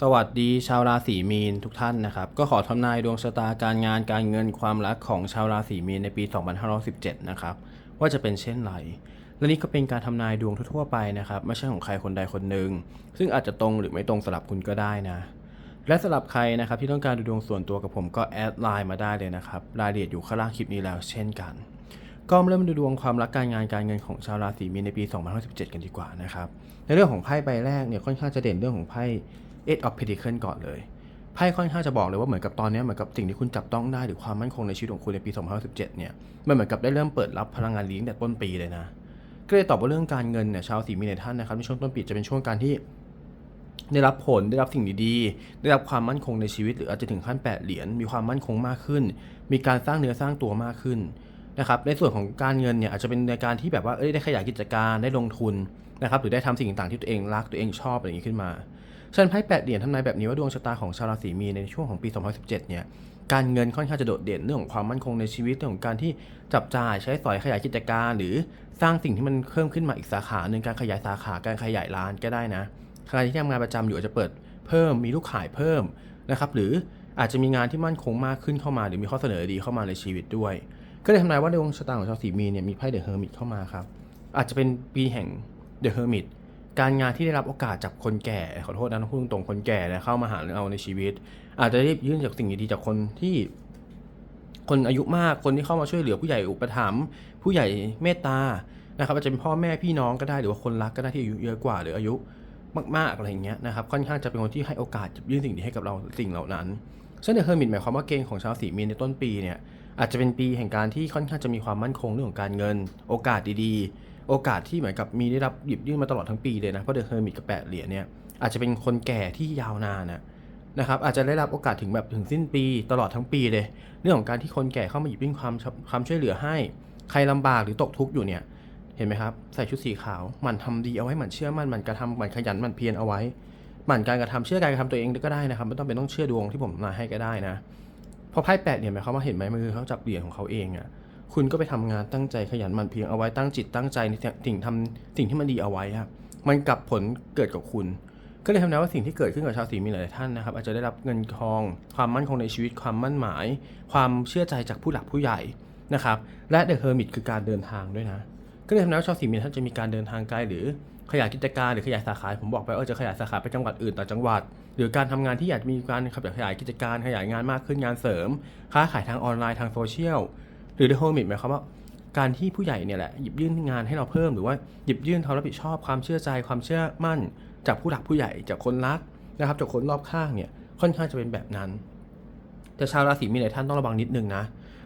สวัสดีชาวราศีมีนทุกท่านนะครับ ก็ขอทำนายดวงชะตาการงานการเงินความรักของชาวราศีมีนในปี 2517 นะครับ ว่าจะเป็นเช่นไรและนี่ก็เป็นการทำนายดวงทั่วๆไปนะครับ ไม่ใช่ของใครคนใดคนหนึ่งซึ่งอาจจะตรงหรือไม่ตรงสำหรับคุณก็ได้นะ และสำหรับใครนะครับที่ต้องการดูดวงส่วนตัวกับผมก็แอดไลน์มาได้เลยนะครับรายละเอียดอยู่ข้างล่างคลิปนี้แล้วเช่นกัน ก็มาเริ่มดูดวงความรักการงานการเงินของชาวราศีมีนในปี 2017 กันดีกว่านะครับในเรื่องของไพ่ใบแรกเนี่ยค่อนข้างจะเด่นเรื่องของไพ่ Eight of Pentacles ก่อนเลยไพ่ค่อนข้างจะบอกเลยว่าเหมือนกับตอนนี้เหมือนกับสิ่งที่คุณจับต้องได้หรือความมั่นคงในชีวิตของคุณในปี 2017 เนี่ยมันเหมือนกับได้เริ่มเปิดรับพลังงานลี้ตั้งแต่ต้นปีเลยนะก็เลยตอบว่าเรื่องการเงินเนี่ยชาวสีมีในท่านนะครับในช่วงต้นปีจะเป็นช่วงการที่ได้รับผลได้รับสิ่งดีๆ ได้รับความมั่นคงในชีวิต หรืออาจจะถึงขั้นแปดเหรียญมีความมั่นคงมากขึ้น มีการสร้างเนื้อสร้างตัวมากขึ้นนะครับในส่วนของการเงินเนี่ยอาจจะเป็นในการที่แบบว่าเอ้ยได้ขยายกิจการได้ลงทุนนะครับหรือได้ทำสิ่งต่างๆที่ตัวเองรักตัวเองชอบอะไรอย่างนี้ขึ้นมา ฉะนันไพ่แปดเหรียญทำนายแบบนี้ว่าดวงชะตาของชาวราศีมีนในช่วงของปี 2017 เนี่ยการเงินค่อนข้างจะโดดเด่นเรื่องของความมั่นคงในชีวิตเรื่องของการที่จับจ่ายใช้สอยขยายกิจการ หรือสร้างสิ่งที่มันเพิ่มขึ้นมาอีกสาขาหนึ่งการขยายสาขาการขยายร้านก็ได้นะใครที่ทำงานประจำอยู่อาจจะเปิดเพิ่มมีลูกขายเพิ่มนะครับหรืออาจจะมีงานที่มั่นคงมากขึ้นเข้ามา หรือมีข้อเสนอดีเข้ามาในชีวิตด้วย ก็เลยทำนายว่าในดวงชะตาของชาวสีมีเนี่ยมีไพ่เดอะเฮอร์มิตเข้ามาครับอาจจะเป็นปีแห่งเดอะเฮอร์มิต การงานที่ได้รับโอกาสจากคนแก่ ขอโทษนะพูดตรงคนแก่เนี่ยเข้ามาหาเราในชีวิต อาจจะได้ยื่นจากสิ่งดีๆจากคนที่คนอายุมากคนที่เข้ามาช่วยเหลือผู้ใหญ่อุปถัมภ์ผู้ใหญ่เมตตานะครับอาจจะเป็นพ่อแม่พี่น้องก็ได้หรือว่าคนรักก็ได้ที่อายุเยอะกว่า หรืออายุมากๆอะไรอย่างเงี้ยนะครับค่อนข้างจะเป็นคนที่ให้โอกาสยื่นสิ่งดีให้กับเราสิ่งเหล่านั้นซึ่งเดอะเฮอร์มิตหมายความว่าเกณฑ์ของชาวสีมีนในต้นปีเนี่ยอาจจะเป็นปีแห่งการที่ค่อนข้างจะมีความมั่นคงเรื่องของการเงิน โอกาสดีๆ โอกาสที่เหมือนกับมีได้รับหยิบยื่นมาตลอดทั้งปีเลยนะ เพราะเดอะเฮอร์มิตกับแปดเหรียญเนี่ยอาจจะเป็นคนแก่ที่ยาวนานนะนะครับอาจจะได้รับโอกาสถึงแบบถึงสิ้นปีตลอดทั้งปีเลย เรื่องของการที่คนแก่เข้ามาหยิบยื่นความความช่วยเหลือให้ ใครลำบากหรือตกทุกข์อยู่เนี่ยเห็นไหมครับใส่ชุดสีขาวมันทำดีเอาไว้มันเชื่อมั่นมันกระทำมันขยันมันเพียรเอาไว้มันการกระทำเชื่อการกระทำตัวเองก็ได้นะครับไม่ต้องเป็นต้องเชื่อดวงที่ผมมาให้ก็ได้นะพราะไพ่แปดเนี่ยหมายความว่าเห็นไหมมือเขาจับเหรียญของเขาเองอะ่ะ คุณก็ไปทำงานตั้งใจขยันหมันเพียรเอาไว้ตั้งจิตตั้งใจในสิ่งทำสิ่งที่มันดีเอาไว้ครับมันกลับผลเกิดกับคุณ ก็เลยทำนายว่าสิ่งที่เกิดขึ้นกับชาวสีมีหลายท่านนะครับ อาจจะได้รับเงินทอง ความมั่นคงในชีวิตความมั่นหมาย ความเชื่อใจจากผู้หลักผู้ใหญ่นะครับ และเดอะเฮอร์มิตคือการเดินทางด้วยนะ ก็เลยทำนายว่าชาวสีมีท่านจะมีการเดินทางไกลหรือขยายกิจการหรือขยายสาขาผมบอกไปว่าจะขยายสาขาไปจังหวัดอื่นต่างจังหวัด หรือการทำงานที่อยากมีการขยายกิจการขยายงานมากขึ้นงานเสริม ค้าขายทางออนไลน์ทางโซเชียล หรือเดอะเฮอร์มิตหมายความว่าการที่ผู้ใหญ่เนี่ยแหละหยิบยื่นงานให้เราเพิ่มหรือว่าหยิบยื่นความรับผิดชอบความเชื่อใจความเชื่อมั่น จากผู้หลักผู้ใหญ่จากคนรักนะครับจากคนรอบข้างเนี่ยค่อนข้างจะเป็นแบบนั้น แต่ชาวราศีมีนหลายท่านต้องระวังนิดนึงนะ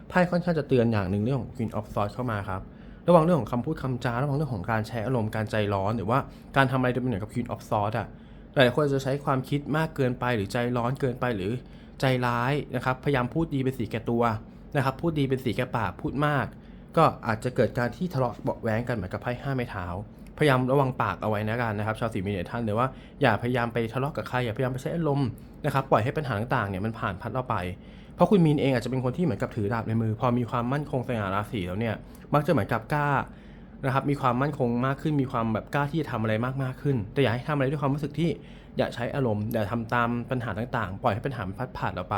ไพ่ค่อนข้างจะเตือนอย่างหนึ่งเรื่องของ Queen of Swords เข้ามาครับระวังเรื่องของคำพูดคำจาระวังเรื่องของการใช้อารมณ์การใจร้อนหรือว่าการทำอะไรโดยเป็นเหมือนกับ Queen of Swords อะหลายคนจะใช้ความคิดมากเกินไปหรือใจร้อนเกินไปหรือใจร้ายนะครับพยายามพูดดีเป็นสีแก่ตัว นะครับพูดดีเป็นสีแก่ปากพูดมาก ก็อาจจะเกิดการที่ทะเลาะเบาแว้งกันเหมือนกับไพ่ห้าไม้เท้าพยายามระวังปากเอาไว้นะกันนะครับชาวสีมีเนยท่านเลยว่าอย่าพยายามไปทะเลาะกับใครอย่าพยายามไปใช้อารมณ์นะครับปล่อยให้ปัญหาต่างๆเนี่ยมันผ่านพัดเราไป เพราะคุณมีนเองอาจจะเป็นคนที่เหมือนกับถือดาบในมือ พอมีความมั่นคงสง่าราศีแล้วเนี่ยมักจะเหมือนกับกล้านะครับมีความมั่นคงมากขึ้นมีความแบบกล้าที่จะทำอะไรมากมากขึ้น แต่อย่าให้ทำอะไรด้วยความรู้สึกที่อย่าใช้อารมณ์อย่าทำตามปัญหาต่างๆ ปล่อยให้ปัญหามันพัดผ่านเราไป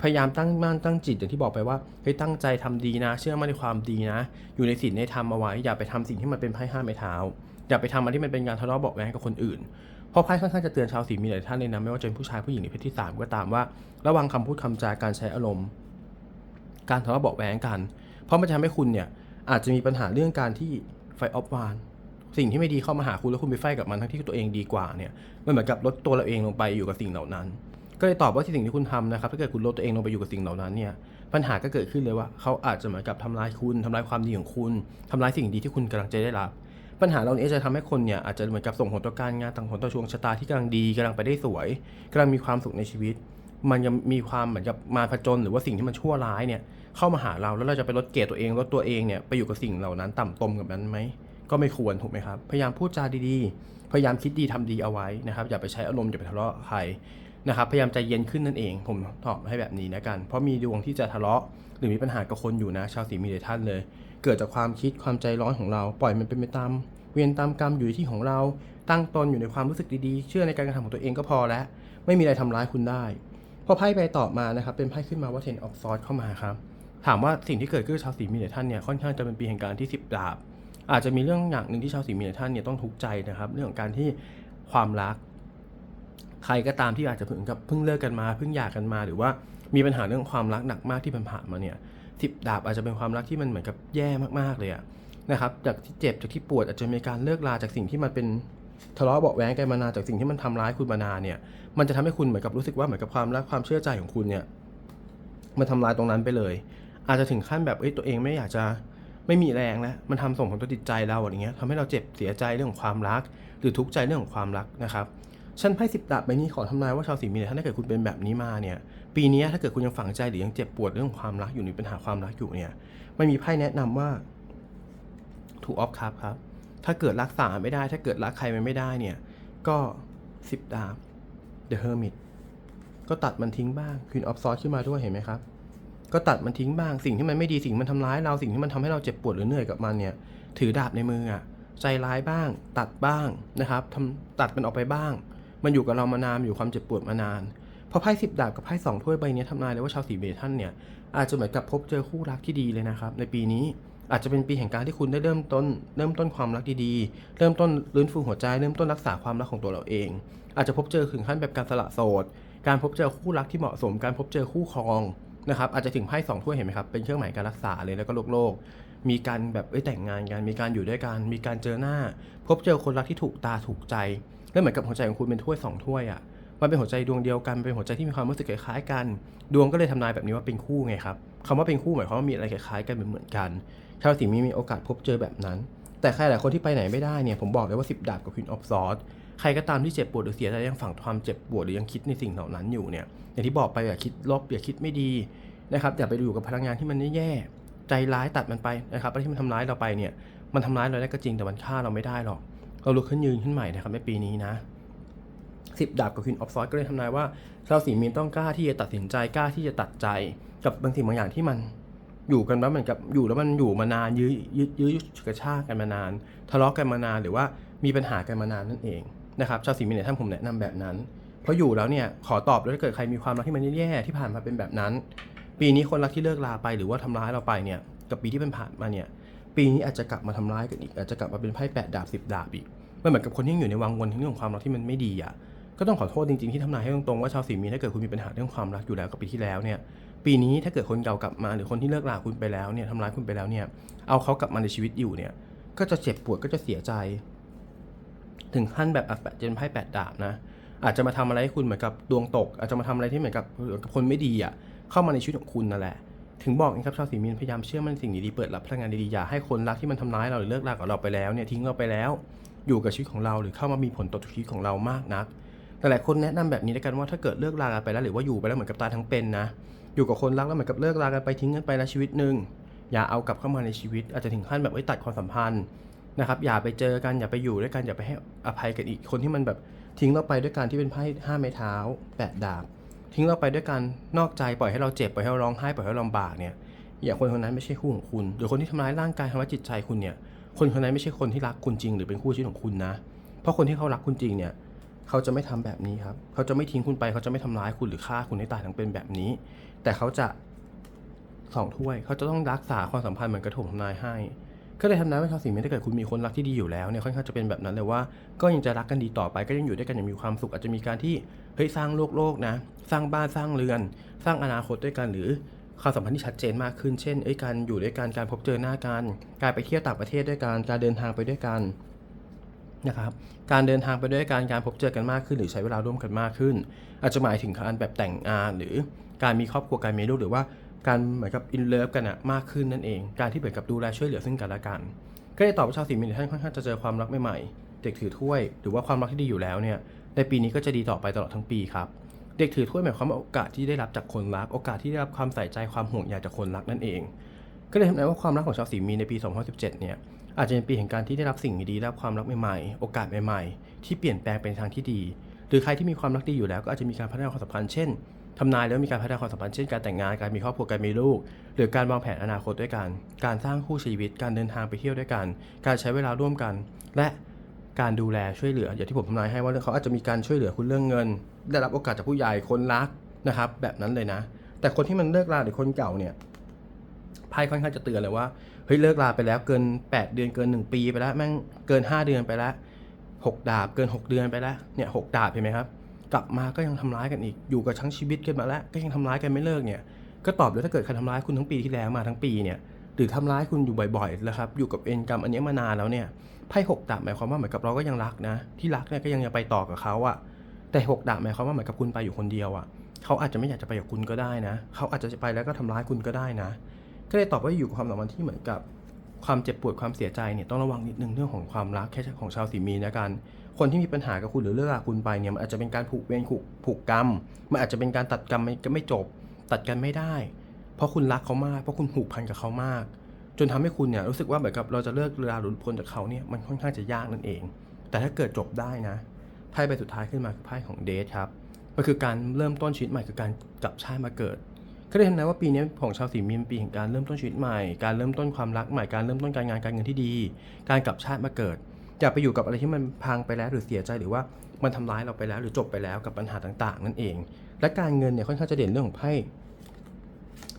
พยายามตั้งมั่นตั้งจิตอย่างที่บอกไปว่าเฮ้ยตั้งใจทำดีนะ เชื่อมั่นในความดีนะ อยู่ในศีลในธรรมเอาไว้อย่าไปทำสิ่งที่มันเป็นไพ่ห้าไม้เท้าอย่าไปทำอะไรที่มันเป็นการทะเลาะเบาะแว้งกับคนอื่นเพราะไพ่ค่อนข้างจะเตือนชาวสีมีหลายท่านเลยนะไม่ว่าจะเป็นผู้ชายผู้หญิงหรือเพศที่สามก็ตามว่า ระวังคำพูดคำจาการใช้อารมณ์ การทะเลาะเบาะแว้งกัน เพราะมันจะทำให้คุณเนี่ยอาจจะมีปัญหาเรื่องการที่ไฟออฟวานสิ่งที่ไม่ดีเข้ามาหาคุณแล้วคุณไปไฟกับมันทั้งที่ตัวเองดีกว่าเนี่ยมันเหมือนกับลดตัวเราเองลงไปอยู่กับสิ่งเหล่านั้น ก็เลยตอบว่าสิ่งที่คุณทำนะครับถ้าเกิดคุณลดตัวเองลงไปอยู่กับสิ่งเหล่านั้นเนี่ยปัญหาก็เกิดขึ้นเลยว่าเขาอาจจะเหมือนกับทำลายคุณทำลายความดีของคุณทำลายสิ่งดีที่คุณกำลังจะได้รับ ปัญหาเหล่านี้จะทำให้คนเนี่ยอาจจะเหมือนกับส่งผลต่อการงานต่างผลต่อช่วงชะตาที่กำลังดีกำลังไปได้สวยกำลังมีความสุขในชีวิต มันยังมีความเหมือนกับมาผจญหรือว่าสิ่งที่มันชั่วร้ายเนี่ยเข้ามาหาเราแล้วเราจะไปลดเกรดตัวเองลดตัวเองเนี่ยไปอยู่กับสิ่งเหล่านั้นต่ำตมกับนั้นไหมก็ไม่ควรถูกไหมครับ พยายามพูดจาดีๆ พยายามคิดดีทำดีเอาไว้นะครับ อย่าไปใช้อารมณ์อย่าไปทะเลาะใคร นะครับพยายามใจเย็นขึ้นนั่นเอง ผมตอบให้แบบนี้นะกัน เพราะมีดวงที่จะทะเลาะ หรือมีปัญหากับคนอยู่นะ ชาวสีมีเดท่านเลย เกิดจากความคิดความใจร้อนของเรา ปล่อยมันเป็นไปตาม เวียนตามกรรมอยู่ในที่ของเรา ตั้งตนอยู่ในความรู้สึกดีๆ เชื่อในการกระทำของตัวเองก็พอแล้ว ไม่มีอะไรทำร้ายคุณได้พอไพ่ใบต่อมานะครับเป็นไพ่ขึ้นมาว่า ten of swords เข้ามาครับถามว่าสิ่งที่เกิดขึ้นชาวสีมีเนท่านเนี่ยค่อนข้างจะเป็นปีแห่งการที่สิบดาบอาจจะมีเรื่องอย่างหนึ่งที่ชาวสีมีเนท่านเนี่ยต้องทุกข์ใจนะครับ เรื่องของการที่ความรัก ใครก็ตามที่อาจจะเพิ่งกับเพิ่งเลิกกันมาเพิ่งหย่ากันมา หรือว่ามีปัญหาเรื่องความรักหนักมากที่ผ่านมาเนี่ยสิบดาบอาจจะเป็นความรักที่มันเหมือนกับแย่มากๆเลยอะนะครับจากที่เจ็บจากที่ปวดอาจจะมีการเลิกลาจากสิ่งที่มันเป็นทะเลาะเบาะแวงกันมานานจากสิ่งที่มันทำร้ายคุณมานานเนี่ย มันจะทำให้คุณเหมือนกับรู้สึกว่าเหมือนกับความรักความเชื่อใจของคุณเนี่ยมันทำลายตรงนั้นไปเลย อาจจะถึงขั้นแบบเอ้ยตัวเองไม่อยากจะไม่มีแรงแล้วมันทำส่งผลต่อจิตใจเราอย่างเงี้ยทำให้เราเจ็บเสียใจเรื่องของความรัก หรือทุกข์ใจเรื่องของความรักนะครับ ฉันไพ่สิบดาบใบนี้ขอทำนายว่าชาวสีมีนถ้าเกิดคุณเป็นแบบนี้มาเนี่ย ปีนี้ถ้าเกิดคุณยังฝังใจหรือยังเจ็บปวดเรื่องของความรักอยู่หรือปัญหาความรักอยู่เนี่ยมันมีไพ่แนะนำว่าถูกออฟคัพครับ ถ้าเกิดรักษาไม่ได้ ถ้าเกิดรักใครมันไม่ได้เนี่ย ก็สิบดาบ The Hermit ก็ตัดมันทิ้งบ้าง Queen of Swords ขึ้นมาด้วยเห็นไหมครับ ก็ตัดมันทิ้งบ้างสิ่งที่มันไม่ดีสิ่งมันทำร้ายเราสิ่งที่มันทำให้เราเจ็บปวดหรือเหนื่อยกับมันเนี่ย ถือดาบในมืออะใจร้ายบ้าง ตัดบ้างนะครับทำตัดมันออกไปบ้าง มันอยู่กับเรามานานอยู่ความเจ็บปวดมานานพอไพ่สิบดาบกับไพ่สองถ้วยใบนี้ทำนายเลยว่าชาวสีเมทัลเนี่ยอาจจะเหมือนกับพบเจอคู่รักที่ดีเลยนะครับในปีนี้อาจจะเป็นปีแห่งการที่คุณได้เริ่มต้น เริ่มต้นความรักดีๆ เริ่มต้นลื้นฟูหัวใจเริ่มต้นรักษาความรักของตัวเราเอง อาจจะพบเจอถึงขั้นแบบการสละโสด การพบเจอคู่รักที่เหมาะสม การพบเจอคู่ครองนะครับอาจจะถึงไพ่สองถ้วยเห็นไหมครับเป็นเครื่องหมายการรักษาเลยแล้วก็โลกโลก มีการแบบเอ้ยแต่งงานกันมีการอยู่ด้วยกันมีการเจอหน้า พบเจอคนรักที่ถูกตาถูกใจ แล้วเหมือนกับหัวใจของคุณเป็นถ้วยสองถ้วยอะมันเป็นหัวใจดวงเดียวกันเป็นหัวใจที่มีความรู้สึกคล้ายๆกัน ดวงก็เลยทำนายแบบนี้ว่าเป็นคู่ไงครับคำว่าเป็นคู่หมายความว่ามีอะไรคล้ายๆกันเหมือนกันชาวสีมีมีโอกาสพบเจอแบบนั้น แต่ใครหลายคนที่ไปไหนไม่ได้เนี่ยผมบอกเลยว่า 10 ดาบกับ Queen of Swords ใครก็ตามที่เจ็บปวดหรือเสียใจยังฝังความเจ็บปวดหรือยังคิดในสิ่งเหล่านั้นอยู่เนี่ยอย่างที่บอกไปอย่าคิดลบอย่าคิดไม่ดีนะครับอย่าไปอยู่กับพลังงานที่มันแย่ใจร้ายตัดมันไปนะครับอะไรที่มันทำร้ายเราไปเนี่ยมันทำร้ายเราได้ก็จริงแต่มันฆ่าเราไม่ได้หรอก เราลุกขึ้นยืนขึ้นใหม่นะครับในปีนี้นะสิบดาบกับ Queen of Swords ก็เลยทำนายว่าชาวสีมีนต้องกล้าที่จะตัดสินใจกล้าที่จะตัดใจกับบางสิ่งบางอย่างที่มันอยู่กันแล้วเหมือนกับอยู่แล้วมันอยู่มานานยื้อยื้อยื้อกระชากกันมานาน ทะเลาะกันมานานหรือว่ามีปัญหากันมานานนั่นเองนะครับชาวสีมีนเนี่ยท่านผมแนะนำแบบนั้น เพราะอยู่แล้วเนี่ยขอตอบด้วยถ้าเกิดใครมีความรักที่มันแย่ๆที่ผ่านมาเป็นแบบนั้น ปีนี้คนรักที่เลิกลาไปหรือว่าทำร้ายเราไปเนี่ยกับปีที่เป็นผ่านมาเนี่ย ปีนี้อาจจะกลับมาทำร้ายกันอีกอาจจะกลับมาเป็นไพ่แปดดาบสิบดาบอีกมันเหมือนกับคนที่ยังอยู่ในวังวนเรื่องของความรักที่มันไม่ดีอะก็ต้องขอโทษจริงๆที่ทำนายให้ตรงๆว่าชาวสีมีถ้าเกิดคุณมีปัญหาเรื่องความรักอยู่แล้วกับปีที่แล้วเนี่ยปีนี้ถ้าเกิดคนเก่ากลับมาหรือคนที่เลิกลาคุณไปแล้วเนี่ยทำร้ายคุณไปแล้วเนี่ยเอาเขากลับมาในชีวิตอยู่เนี่ยก็จะเจ็บปวดก็จะเสียใจ ถึงขั้นแบบอะแปดเจนไพ่แปดดาบนะอาจจะมาทำอะไรให้คุณเหมือนกับดวงตก อาจจะมาทำอะไรที่เหมือนกับเหมือนกับคนไม่ดีอะเข้ามาในชีวิตของคุณนั่นแหละ ถึงบอกนะครับชาวสีมีนพยายามเชื่อมันสิ่งดีๆเปิดรับพลังงานดีๆอย่าให้คนรักที่มันทำร้ายเราหรือเลิกลากับเราไปแล้วเนี่ยทิ้งเราไปแล้ว อยู่กับชีวิตของเราหรือเข้ามามีผลต่อชีวิตของเรามากนักแต่หลายคนแนะนำแบบนี้แล้วยกันว่าถ้าเกิดเลิกลากันไปแล้วหรือว่าอยู่ไปแล้วเหมือนกับตายทั้งเป็นนะอยู่กับคนรักแล้วเหมือนกับเลิกลากันไปทิ้งกันไปแล้วชีวิตหนึ่งอย่าเอากลับเข้ามาในชีวิต อาจจะถึงขั้นแบบไว้ตัดความสัมพันธ์นะครับอย่าไปเจอกันอย่าไปอยู่ด้วยกันอย่าไปให้อภัยกันอีกคนที่มันแบบทิ้งเราไปด้วยการที่เป็นไพ่ห้าไม้เท้าแปดดาบ ทิ้งเราไปด้วยการนอกใจปล่อยให้เราเจ็บปล่อยให้เราร้องไห้ปล่อยให้เราลำบากเนี่ยอย่าคนคนนั้นไม่ใช่คู่ของคุณ หรือคนที่ทำร้ายร่างกายทำร้ายจิตใจคุณเนี่ย คนคนนั้นไม่ใช่คนที่รักคุณจริง หรือเป็นคู่ชีวิตของคุณนะ เพราะคนที่เขารักคุณจริงเนี่ยเขาจะไม่ทำแบบนี้ครับ เขาจะไม่ทิ้งคุณไป เขาจะไม่ทำร้ายคุณหรือฆ่าคุณให้ตายทั้งเป็นแบบนี้ แต่เขาจะสองถ้วย เขาจะต้องรักษาความสัมพันธ์เหมือนกระถงทำนายให้ ก็เลยทำนายว่าชาวสิงห์ถ้าเกิดคุณมีคนรักที่ดีอยู่แล้วเนี่ยค่อนข้างจะเป็นแบบนั้นเลยว่าก็ยังจะรักกันดีต่อไปก็ยังอยู่ด้วยกันอย่างมีความสุขอาจจะมีการที่เฮ้ยสร้างโลกโลกนะ สร้างบ้านสร้างเรือน สร้างอนาคตด้วยกันหรือความสัมพันธ์ที่ชัดเจนมากขึ้นเช่นเอ้ยการอยู่ด้วยกันการพบเจอหน้ากันการไปเที่ยวต่างประเทศด้วยกันการเดินทางไปด้วยกันนะครับการเดินทางไปด้วยกันการพบเจอกันมากขึ้น หรือใช้เวลาร่วมกันมากขึ้น อาจจะหมายถึงการแบบแต่งงานหรือการมีครอบครัวการมีลูกหรือว่า การเหมือนกับอินเลิฟกันอะมากขึ้นนั่นเอง การที่เหมือนกับดูแลช่วยเหลือซึ่งกันและกัน ก็เลยตอบว่าชาวสีมีนท่านค่อนข้างจะเจอความรักใหม่ๆ เด็กถือถ้วยหรือว่าความรักที่ดีอยู่แล้วเนี่ย ในปีนี้ก็จะดีต่อไปตลอดทั้งปีครับ เด็กถือถ้วยหมายความว่าโอกาสที่ได้รับจากคนรัก โอกาสที่ได้รับความใส่ใจความห่วงใยจากคนรักนั่นเอง ก็เลยทำให้ว่าความรักของชาวสีมีในปี 2017 เนี่ย อาจจะเป็นปีแห่งการที่ได้รับสิ่งดีๆได้รับความรักใหม่ๆ โอกาสใหม่ๆ ที่เปลี่ยนแปลงเป็นทางที่ดี หรือใครที่มีความรักดีอยู่แล้วก็อาจจะมีการพัฒนาความสัมพันธ์เช่น ทำนายแล้วมีการพัฒนาความสัมพันธ์เช่นการแต่งงานการมีครอบครัวการมีลูก หรือการวางแผนอนาคตด้วยกัน การสร้างคู่ชีวิต การเดินทางไปเที่ยวด้วยกัน การใช้เวลาร่วมกัน และการดูแลช่วยเหลืออย่างที่ผมทำนายให้ว่าเขาอาจจะมีการช่วยเหลือคุณเรื่องเงิน ได้รับโอกาสจากผู้ใหญ่คนรักนะครับ แบบนั้นเลยนะ แต่คนที่มันเลิกลาหรือคนเก่าเนี่ยไพ่ค่อนข้างจะเตือนเลยว่าเฮ้ยเลิกลาไปแล้วเกิน 8 เดือนเกิน 1 ปีไปแล้วแม่งเกิน 5 เดือนไปแล้ว 6 ดาบเกิน 6 เดือนไปแล้วเนี่ยหกดาบเห็นไหมครับ กลับมาก็ยังทำร้ายกันอีก อยู่กับทั้งชีวิตกันมาแล้ว ก็ยังทำร้ายกันไม่เลิกเนี่ย ก็ตอบเลยถ้าเกิดใครทำร้ายคุณทั้งปีที่แล้วมาทั้งปีเนี่ย หรือทำร้ายคุณอยู่บ่อยๆแล้วครับ อยู่กับเอ็นกรรมอันนี้มานานแล้วเนี่ย ไพ่หกดาบหมายความว่าเหมือนกับเราก็ยังรักนะ ที่รักเนี่ยก็ยังจะไปต่อกับเขาอะแต่หกดาบหมายความว่าเหมือนกับคุณไปอยู่คนเดียวอะเขาอาจจะไม่อยากจะไปกับคุณก็ได้นะ เขาอาจจะไปแล้วก็ทำร้ายคุณก็ได้นะ ก็เลยตอบว่าอยู่กับความสัมพันธ์ที่เหมือนกับความเจ็บปวดความเสียใจเนี่ยต้องระวังนิดนึงเรื่องของความรักแค่ของชาวสีมีนะกัน คนที่มีปัญหากับคุณหรือเลิกคุณไปเนี่ยมันอาจจะเป็นการผูกเวรผูกผูกกรรม มันอาจจะเป็นการตัดกรรมไม่ก็ไม่จบ ตัดกันไม่ได้ เพราะคุณรักเขามาก เพราะคุณผูกพันกับเขามาก จนทำให้คุณเนี่ยรู้สึกว่าเหมือนกับเราจะเลิกลาหรือพ้นจากเขาเนี่ยมันค่อนข้างจะยากนั่นเอง แต่ถ้าเกิดจบได้นะไพ่ใบสุดท้ายขึ้นมาคือไพ่ของเดทครับมันคือการเริ่มต้นชีวิตใหม่คือการกลับชาติมาเกิดก็เลยทำนายว่าปีนี้ของชาวสีมีนเป็นปีแห่งการเริ่มต้นชีวิตใหม่ การเริ่มต้นความรักใหม่ การเริ่มต้นการงานการเงินที่ดี การกลับชาติมาเกิด อย่าไปอยู่กับอะไรที่มันพังไปแล้วหรือเสียใจหรือว่ามันทำร้ายเราไปแล้ว หรือจบไปแล้วกับปัญหาต่าง ๆ นั่นเอง และการเงินเนี่ยค่อนข้างจะเด่นเรื่องของไพ่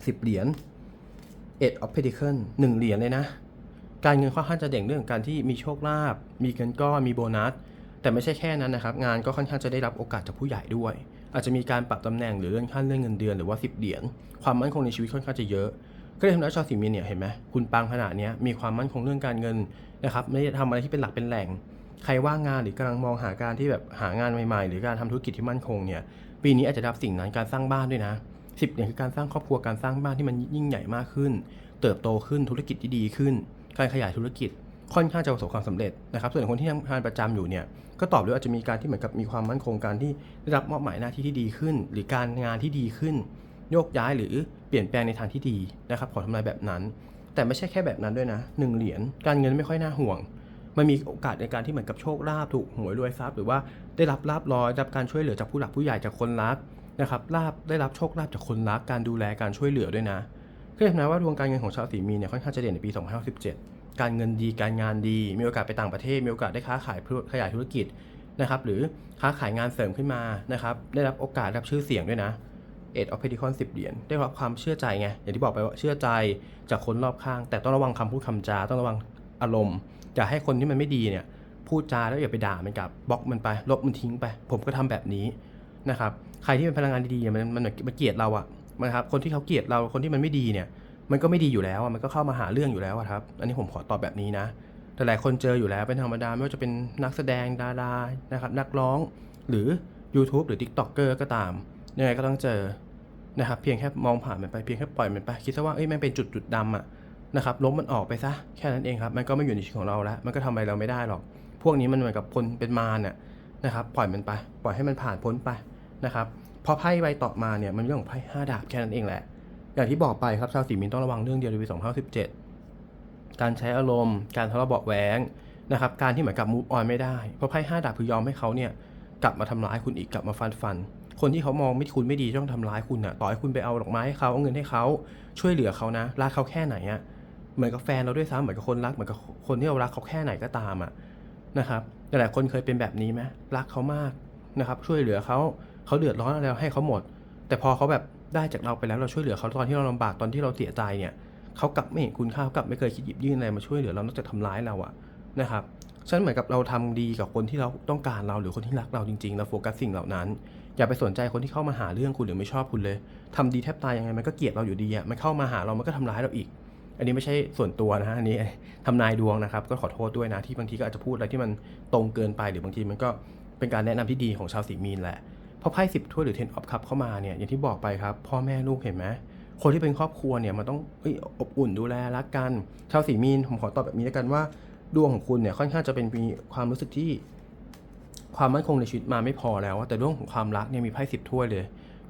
สิบเหรียญ eight of pentacle หนึ่งเหรียญเลยนะ การเงินค่อนข้างจะเด่นเรื่องการที่มีโชคลาภมีเงินก้อนมีโบนัสแต่ไม่ใช่แค่นั้นนะครับ งานก็ค่อนข้างจะได้รับโอกาสจากผู้ใหญ่ด้วย อาจจะมีการปรับตำแหน่งหรือเลื่อนขั้นเลื่อนเงินเดือนหรือว่าสิบเหรียญความมั่นคงในชีวิตค่อนข้างจะเยอะ ก็เลยทำให้ชาวสีมีเนี่ยเห็นไหมคุณปังขนาดนี้มีความมั่นคงเรื่องการเงินนะครับไม่ได้ทำอะไรที่เป็นหลักเป็นแหล่ง ใครว่างงานหรือกำลังมองหาการที่แบบหางานใหม่ๆ หรือการทำธุรกิจที่มั่นคงเนี่ยปีนี้อาจจะรับสิ่งนั้นการสร้างบ้านด้วยนะสิบเนี่ยคือการสร้างครอบครัวการสร้างบ้านที่มันยิ่งใหญ่มากขึ้น เติบโตขึ้นธุรกิจที่ดีขึ้น การขยายธุรกิจค่อนข้างจะประสบความสำเร็จนะครับ ส่วนคนที่ทำงานประจำอยู่เนี่ย ก็ตอบด้วยอาจจะมีการที่เหมือนกับมีความมั่นคงการที่ได้รับมอบหมายหน้าที่ที่ดีขึ้น หรือการงานที่ดีขึ้น โยกย้ายหรือเปลี่ยนแปลงในทางที่ดีนะครับขอทำนายแบบนั้น แต่ไม่ใช่แค่แบบนั้นด้วยนะหนึ่งเหรียญการเงินไม่ค่อยน่าห่วง มันมีโอกาสในการที่เหมือนกับโชคลาภถูกหวยรวยทรัพย์หรือว่าได้รับลาบลอยรับการช่วยเหลือจากผู้หลักผู้ใหญ่จากคนรักนะครับลาบได้รับโชคลาภจากคนรักการดูแลการช่วยเหลือด้วยนะก็เลยทำนายว่าดวงการเงินของชาวสีมีเนี่ยค่อนข้างจะเด่นในปี2567การเงินดีการงานดี มีโอกาสไปต่างประเทศ มีโอกาสได้ค้าขายเพื่อขยายธุรกิจนะครับหรือค้าขายงานเสริมขึ้นมานะครับได้รับโอกาสได้รับชื่อเสียงด้วยนะ เอ็ดออฟเพดิคอนสิบเหรียญได้รับความเชื่อใจไง อย่างที่บอกไปว่าเชื่อใจจากคนรอบข้าง แต่ต้องระวังคำพูดคำจา ต้องระวังอารมณ์อย่าให้คนที่มันไม่ดีเนี่ย พูดจาแล้วอย่าไปด่ามันกับบล็อกมันไป ลบมันทิ้งไป ผมก็ทำแบบนี้นะครับ ใครที่เป็นพลังงานดีๆเนี่ยมันมันมันเกลียดเราอะนะครับ คนที่เขาเกลียดเรา คนที่มันไม่ดีเนี่ย มันก็ไม่ดีอยู่แล้วอะมันก็เข้ามาหาเรื่องอยู่แล้วอะครับ อันนี้ผมขอตอบแบบนี้นะแต่หลายคนเจออยู่แล้วเป็นธรรมดาไม่ว่าจะเป็นนักแสดงดารานะครับนักร้องหรือ YouTube หรือ TikToker ก็ตาม ยังไงก็ต้องเจอนะครับเพียงแค่มองผ่านมันไปเพียงแค่ปล่อยมันไปคิดซะว่าเอ้ยมันเป็นจุดจุดดำอะนะครับลบมันออกไปซะแค่นั้นเองครับ มันก็ไม่อยู่ในชีวิตของเราแล้ว มันก็ทำอะไรเราไม่ได้หรอก พวกนี้มันเหมือนกับคนเป็นมารน่ะนะครับ ปล่อยมันไป ปล่อยให้มันผ่านพ้นไปนะครับพอไพ่ใบต่อมาเนี่ยมันเรื่องของไพ่ห้าดาบแค่นั้นเองแหละ อย่างที่บอกไปครับชาวสีมีนต้องระวังเรื่องเดียวในปี2017 การใช้อารมณ์ การทะเลาะเบาะแว้งนะครับการที่เหมือนกับมูฟออนไม่ได้เพราะไพ่ห้าดาบคือยอมให้เขาเนี่ยกลับมาทำร้ายคุณอีกกลับมาฟันฟัน คนที่เขามองไม่คุณไม่ดีต้องทำร้ายคุณอะ ต่อให้คุณไปเอาดอกไม้ให้เขาเอาเงินให้เขาช่วยเหลือเขานะรักเขาแค่ไหนอะเหมือนกับแฟนเราด้วยซ้ำเหมือนกับคนรักเหมือนกับคนที่เรารักเขาแค่ไหนก็ตามอะนะครับหลายๆคนเคยเป็นแบบนี้ไหมรักเขามากนะครับ ช่วยเหลือเขาเขาเดือดร้อนอะไรเราให้เขาหมด แต่พอเขาแบบได้จากเราไปแล้วเราช่วยเหลือเขาตอนที่เราลำบากตอนที่เราเสียใจเนี่ยเขากลับไม่เห็นคุณค่าเขากลับไม่เคยคิดหยิบยื่นอะไรมาช่วยเหลือเรานอกจากทำร้ายเราอะนะครับฉันเหมือนกับเราทำดีกับคนที่เราต้องการเราหรือคนที่รักเราจริงๆเราโฟกัสสิ่งเหล่านั้น อย่าไปสนใจคนที่เข้ามาหาเรื่องคุณหรือไม่ชอบคุณเลยทำดีแทบตายยังไงมันก็เกลียดเราอยู่ดีอะมันเข้ามาหาเรามันก็ทำร้ายเราอีก อันนี้ไม่ใช่ส่วนตัวนะฮะอันนี้ทำนายดวงนะครับก็ขอโทษด้วยนะที่บางทีก็อาจจะพูดอะไรที่มันตรงเกินไปหรือบางทีมันก็เป็นการแนะนำที่ดีของชาวสีมีนแหละพอไพ่สิบถ้วยหรือ ten of cup เข้ามาเนี่ยอย่างที่บอกไปครับ พ่อแม่ลูกเห็นไหมคนที่เป็นครอบครัวเนี่ยมันต้องออบอุ่นดูแลรักกัน ชาวสีมีนผมขอตอบแบบนี้แล้วกันว่าดวงของคุณเนี่ยค่อนข้างจะเป็นมีความรู้สึกที่ ความมั่นคงในชีวิตมาไม่พอแล้วอะแต่เรื่องของความรักเนี่ยมีไพ่สิบถ้วยเลย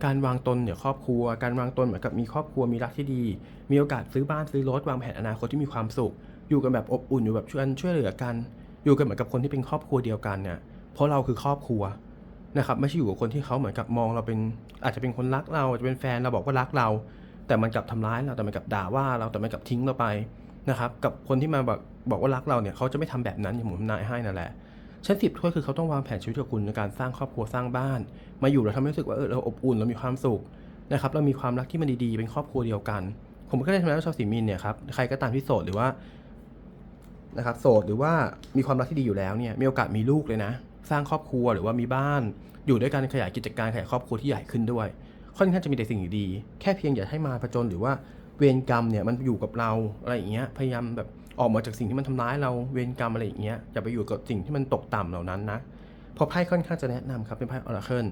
การวางตนเนี่ยครอบครัว การวางตนเหมือนกับมีครอบครัวมีรักที่ดี มีโอกาสซื้อบ้านซื้อรถวางแผนอนาคตที่มีความสุข อยู่กันแบบอบอุ่นอยู่แบบช่วยกันช่วยเหลือกัน อยู่กันเหมือนกับคนที่เป็นครอบครัวเดียวกันเนี่ยเพราะเราคือครอบครัวนะครับไม่ใช่อยู่กับคนที่เขาเหมือนกับมองเราเป็นอาจจะเป็นคนรักเราอาจจะเป็นแฟนเราบอกว่ารักเรา แต่มันกลับทำร้ายเราแต่มันกลับด่าว่าเราแต่มันกลับทิ้งเราไปนะครับกับคนที่มาบอกบอกว่ารักเราเนี่ยเขาจะไม่ทำแบบนั้นอย่างผมนายให้นั่นแหละ ชั้นสิบถ้วยคือเขาต้องวางแผนชีวิตกับคุณในการสร้างครอบครัวสร้างบ้าน มาอยู่แล้วทำให้รู้สึกว่าเออเราอบอุ่นเรามีความสุขนะครับเรามีความรักที่มันดีๆเป็นครอบครัวเดียวกัน ผมก็ได้ทำนายว่าชาวสีมีนเนี่ยครับใครก็ตามที่โสดหรือว่านะครับโสดหรือว่ามีความรักที่ดีอยู่แล้วเนี่ยมีโอกาสมีลูกเลยนะ สร้างครอบครัวหรือว่ามีบ้าน อยู่ด้วยกันขยายกิจการขยายครอบครัวที่ใหญ่ขึ้นด้วย ค่อนข้างจะมีแต่สิ่งดี แค่เพียงอย่าให้มาผจญหรือว่าเวรกรรมเนี่ยมันอยู่กับเราอะไรอย่างเงี้ยพยายามแบบ ออกมาจากสิ่งที่มันทำร้ายเราเวรกรรมอะไรอย่างเงี้ยอย่าไปอยู่กับสิ่งที่มันตกต่ำเหล่านั้นนะพราะไพ่ค่อนข้างจะแนะนำครับเป็นไพ่ออราเคิล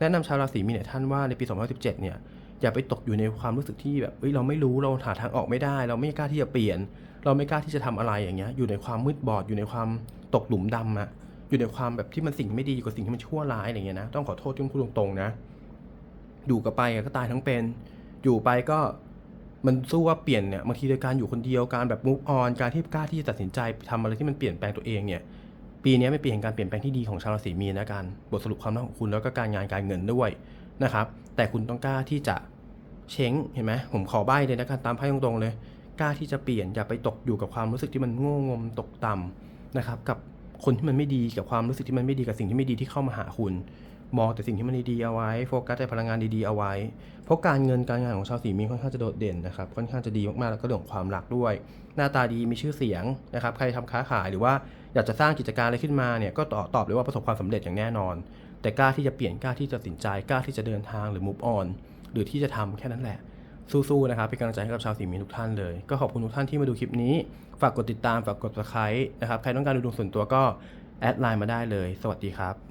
แนะนำชาวราศีมีนเนี่ยท่านว่าในปี 2017 เนี่ยอย่าไปตกอยู่ในความรู้สึกที่แบบเฮ้ยเราไม่รู้เราหาทางออกไม่ได้ เราไม่กล้าที่จะเปลี่ยน เราไม่กล้าที่จะทำอะไรอย่างเงี้ยอยู่ในความมืดบอดอยู่ในความตกหลุมดำอะอยู่ในความแบบที่มันสิ่งไม่ดีกว่าสิ่งที่มันชั่วร้ายอะไรเงี้ยนะต้องขอโทษที่พูดตรงๆนะ อยู่กับไปก็ตายทั้งเป็น อยู่ไปก็ มันสู้ว่าเปลี่ยนเนี่ยบางทีโดยการอยู่คนเดียวการแบบมุกออนการที่กล้าที่จะตัดสินใจทำอะไรที่มันเปลี่ยนแปลงตัวเองเนี่ยปีนี้เป็นปีแห่งการเปลี่ยนแปลงที่ดีของชาวราศีมีนนะการบทสรุปความรักของคุณแล้วก็การงานการเงินด้วยนะครับแต่คุณต้องกล้าที่จะเช้งเห็นไหมผมขอใบ้เลยนะการตามไพ่ตรงๆเลยกล้าที่จะเปลี่ยนอย่าไปตกอยู่กับความรู้สึกที่มันโง่งมตกต่ำนะครับกับคนที่มันไม่ดีกับความรู้สึกที่มันไม่ดีกับสิ่งที่ไม่ดีที่เข้ามาหาคุณ มองแต่สิ่งที่มันดีๆเอาไว้โฟกัสแต่พลังงานดีๆเอาไว้ เพราะการเงินการงานของชาวสีมีนค่อนข้างจะโดดเด่นนะครับค่อนข้างจะดีมากๆแล้วก็เรื่องความรักด้วย หน้าตาดีมีชื่อเสียงนะครับใครทำค้าขายหรือว่าอยากจะสร้างกิจการอะไรขึ้นมาเนี่ยก็ตอบตอบเลยว่าประสบความสำเร็จอย่างแน่นอน แต่กล้าที่จะเปลี่ยนกล้าที่จะตัดสินใจกล้าที่จะเดินทางหรือ move on หรือที่จะทำแค่นั้นแหละสู้ๆนะครับเป็นกำลังใจให้กับชาวสีมีทุกท่านเลย ก็ขอบคุณทุกท่านที่มาดูคลิปนี้ ฝากกดติดตามฝากกด subscribe นะครับใครต้องการดูดวงส่วนตัวก็แอดไลน์มาได้เลย สวัสดีครับ